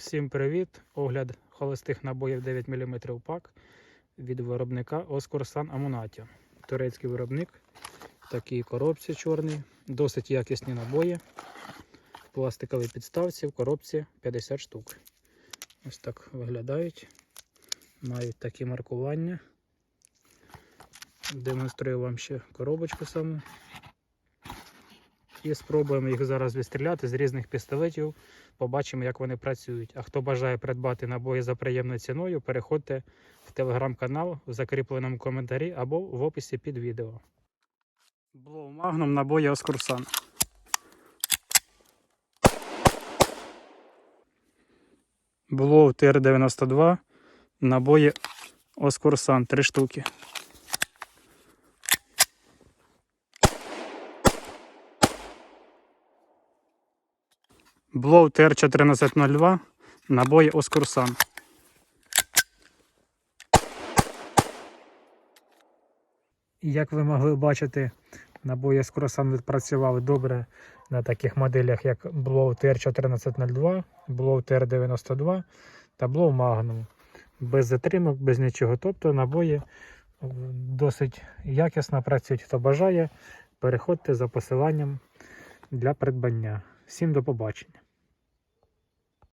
Всім привіт! Огляд холостих набоїв 9 мм пак від виробника Оскурсан Амунаті. Турецький виробник. Такі коробці чорні, досить якісні набої. Пластикові підставці в коробці 50 штук. Ось так виглядають. Мають такі маркування. Демонструю вам ще коробочку саму. І спробуємо їх зараз відстріляти з різних пістолетів. Побачимо, як вони працюють. А хто бажає придбати набої за приємною ціною, переходьте в телеграм-канал в закріпленому коментарі або в описі під відео. Blow Magnum набої Оскурсан. Blow TR92 набої Оскурсан 3 штуки. Blow TR1402 набої Оскурсан. Як ви могли бачити, набої Оскурсан відпрацювали добре на таких моделях, як Blow TR1402, Blow TR92 та Blow Magnum. Без затримок, без нічого. Тобто набої досить якісно працюють. Хто бажає, переходьте за посиланням для придбання. Всім до побачення.